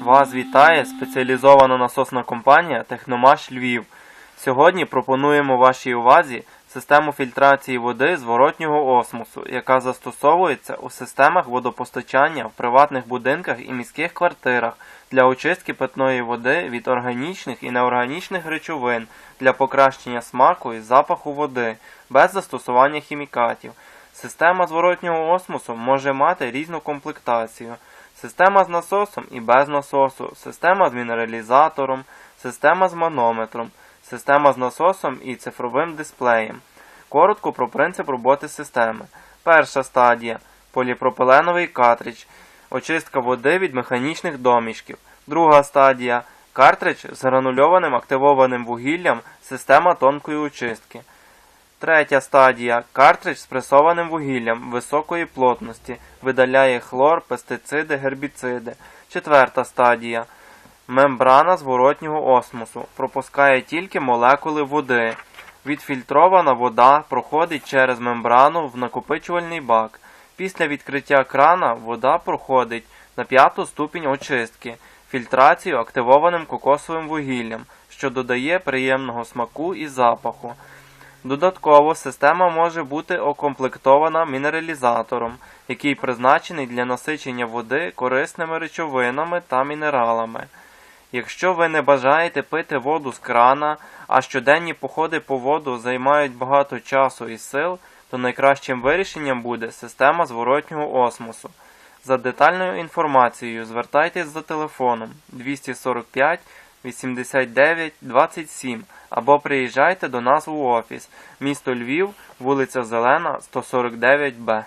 Вас вітає спеціалізована насосна компанія Техномаш Львів. Сьогодні пропонуємо вашій увазі систему фільтрації води зворотнього осмосу, яка застосовується у системах водопостачання в приватних будинках і міських квартирах для очистки питної води від органічних і неорганічних речовин для покращення смаку і запаху води без застосування хімікатів. Система зворотнього осмосу може мати різну комплектацію. Система з насосом і без насосу, система з мінералізатором, система з манометром, система з насосом і цифровим дисплеєм. Коротко про принцип роботи системи. Перша стадія поліпропиленовий картридж, очистка води від механічних домішків. Друга стадія картридж з гранульованим активованим вугіллям, система тонкої очистки. Третя стадія картридж з пресованим вугіллям високої плотності, видаляє хлор, пестициди, гербіциди. Четверта стадія мембрана зворотнього осмосу пропускає тільки молекули води. Відфільтрована вода проходить через мембрану в накопичувальний бак. Після відкриття крана вода проходить на п'яту ступінь очистки, фільтрацію активованим кокосовим вугіллям, що додає приємного смаку і запаху. Додатково система може бути окомплектована мінералізатором, який призначений для насичення води корисними речовинами та мінералами. Якщо ви не бажаєте пити воду з крана, а щоденні походи по воду займають багато часу і сил, то найкращим вирішенням буде система зворотнього осмосу. За детальною інформацією звертайтесь за телефоном 245 89 27 або приїжджайте до нас у офіс, місто Львів, вулиця Зелена, 149Б.